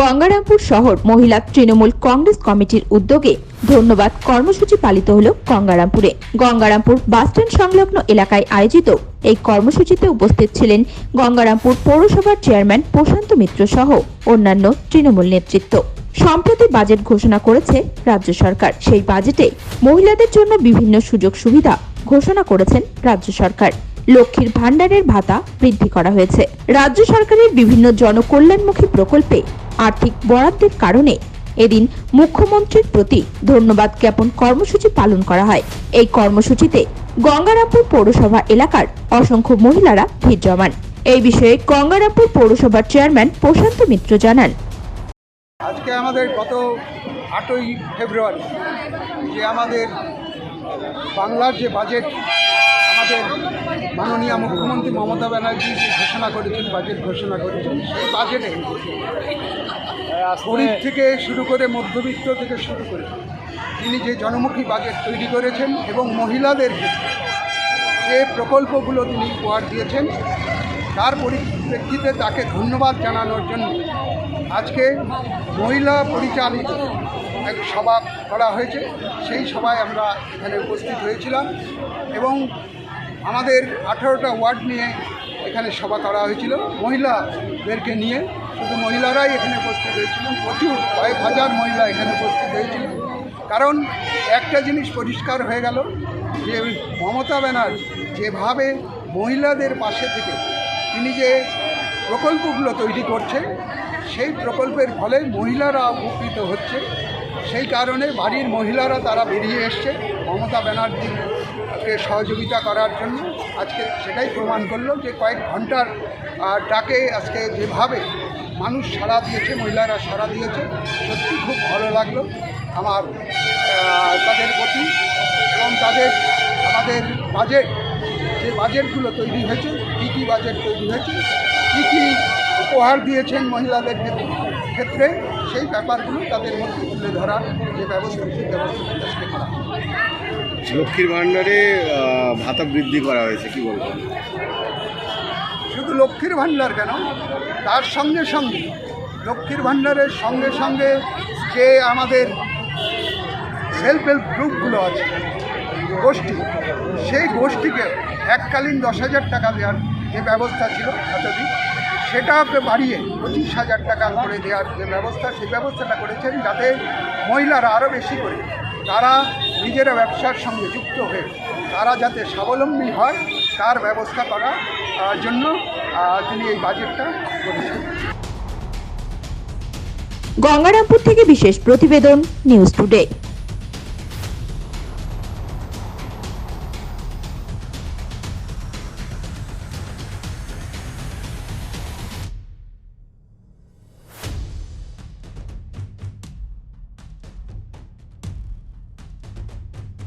গঙ্গারামপুর শহর মহিলা তৃণমূল কংগ্রেস কমিটির উদ্যোগে ধন্যবাদ কর্মসূচি পালিত হল গঙ্গারামপুরে। গঙ্গারামপুর বাসস্ট্যান্ড সংলগ্ন এলাকায় আয়োজিত এই কর্মসূচিতে উপস্থিত ছিলেন গঙ্গারামপুর পৌরসভার চেয়ারম্যান প্রশান্ত মিত্র সহ অন্যান্য তৃণমূল নেতৃত্ব। সম্প্রতি বাজেট ঘোষণা করেছে রাজ্য সরকার। সেই বাজেটে মহিলাদের জন্য বিভিন্ন সুযোগ সুবিধা ঘোষণা করেছেন রাজ্য সরকার। লক্ষ্মীর ভাণ্ডারের ভাতা বৃদ্ধি করা হয়েছে। রাজ্য সরকারের বিভিন্ন জনকল্যাণমুখী প্রকল্পে আর্থিক বরাদ্দের কারণে এদিন মুখ্যমন্ত্রীর প্রতি ধন্যবাদ জ্ঞাপন কর্মসূচি পালন করা হয়। এই কর্মসূচিতে গঙ্গারামপুর পৌরসভা এলাকার অসংখ্য মহিলারা ভিড় জমান। এই বিষয়ে গঙ্গারামপুর পৌরসভার চেয়ারম্যান প্রশান্ত মিত্র জানান। আজকে আমাদের গত আটই ফেব্রুয়ারি যে আমাদের বাংলার যে বাজেট, আমাদের মাননীয় মুখ্যমন্ত্রী মমতা ব্যানার্জি যে ঘোষণা করেছেন, বাজেট ঘোষণা করেছেন, সেই বাজেটে গরিব থেকে শুরু করে মধ্যবিত্ত থেকে শুরু করে তিনি যে জনমুখী বাজেট তৈরি করেছেন এবং মহিলাদের যে প্রকল্পগুলো তিনি উপহার দিয়েছেন, তার পরিপ্রেক্ষিতে তাকে ধন্যবাদ জানানোর জন্য আজকে মহিলা পরিচালিত এক সভা করা হয়েছে। সেই সভায় আমরা এখানে উপস্থিত হয়েছিলাম এবং আমাদের আঠারোটা ওয়ার্ড নিয়ে এখানে সভা করা হয়েছিল মহিলাদেরকে নিয়ে। শুধু মহিলারাই এখানে উপস্থিত হয়েছিলেন প্রচুর, কয়েক হাজার মহিলা এখানে উপস্থিত হয়েছিলেন কারণ একটা জিনিস পরিষ্কার হয়ে গেল, যে মমতা ব্যানার্জি যেভাবে মহিলাদের পাশে থেকে তিনি যে প্রকল্পগুলো তৈরি করছে, সেই প্রকল্পের ফলে মহিলারা উপকৃত হচ্ছে। সেই কারণে বাড়ির মহিলারা তারা বেরিয়ে এসছে মমতা ব্যানার্জিকে সহযোগিতা করার জন্য। আজকে সেটাই প্রমাণ করল যে কয়েক ঘণ্টার ডাকে আজকে যেভাবে মানুষ সাড়া দিয়েছে, মহিলারা সাড়া দিয়েছে। সত্যি খুব ভালো লাগল। আমার তাদের প্রতি এবং তাদের, আমাদের বাজেট যে বাজেটগুলো তৈরি হয়েছে, কী কী বাজেট তৈরি হয়েছে, কী কী উপহার দিয়েছেন মহিলাদের ক্ষেত্রে- সেই ব্যাপারগুলো তাদের মধ্যে তুলে ধরার যে ব্যবস্থা, সেই ব্যবস্থাটা আজকে করা। লক্ষ্মীর ভাণ্ডারে ভাতা বৃদ্ধি করা হয়েছে, কি বলবেন? শুধু লক্ষ্মীর ভাণ্ডার কেন? তার সঙ্গে সঙ্গে, লক্ষ্মীর ভাণ্ডারের সঙ্গে সঙ্গে যে আমাদের সেলফ হেল্প গ্রুপগুলো আছে, গোষ্ঠী, সেই গোষ্ঠীকে এককালীন দশ হাজার টাকা দেওয়ার যে ব্যবস্থা ছিল এতদিন সেটাকে বাড়িয়ে পঁচিশ হাজার টাকা করে দেওয়ার যে ব্যবস্থা, সেই ব্যবস্থাটা করেছেন যাতে মহিলারা আরও বেশি করে, তারা নিজেরা ব্যবসার সঙ্গে যুক্ত হয়ে, তারা যাতে স্বাবলম্বী হয় তার ব্যবস্থা করার জন্য তিনি এই বাজেটটা করেছেন। গঙ্গারামপুর থেকে বিশেষ প্রতিবেদন নিউজ টুডে।